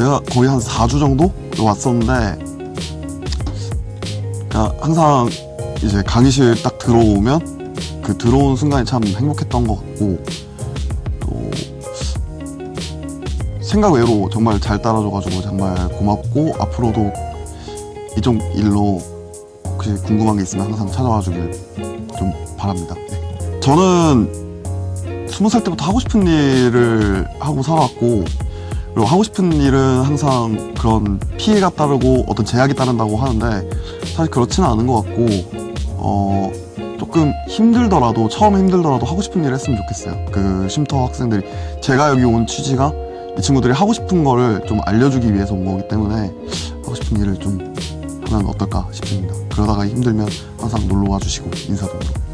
제가 거의 한 4주 정도 왔었는데 항상 이제 강의실 딱 들어오면 그 들어온 순간이 참 행복했던 것 같고 또 생각 외로 정말 잘 따라줘가지고 정말 고맙고 앞으로도 이쪽 일로 혹시 궁금한 게 있으면 항상 찾아와 주길 좀 바랍니다. 네. 저는 스무 살 때부터 하고 싶은 일을 하고 살아왔고 그리고 하고 싶은 일은 항상 그런 피해가 따르고 어떤 제약이 따른다고 하는데 사실 그렇지는 않은 것 같고 어 조금 힘들더라도 처음 힘들더라도 하고 싶은 일을 했으면 좋겠어요. 그 쉼터 학생들이 제가 여기 온 취지가 이 친구들이 하고 싶은 거를 좀 알려주기 위해서 온 거기 때문에 하고 싶은 일을 좀 하면 어떨까 싶습니다. 그러다가 힘들면 항상 놀러 와주시고 인사동으로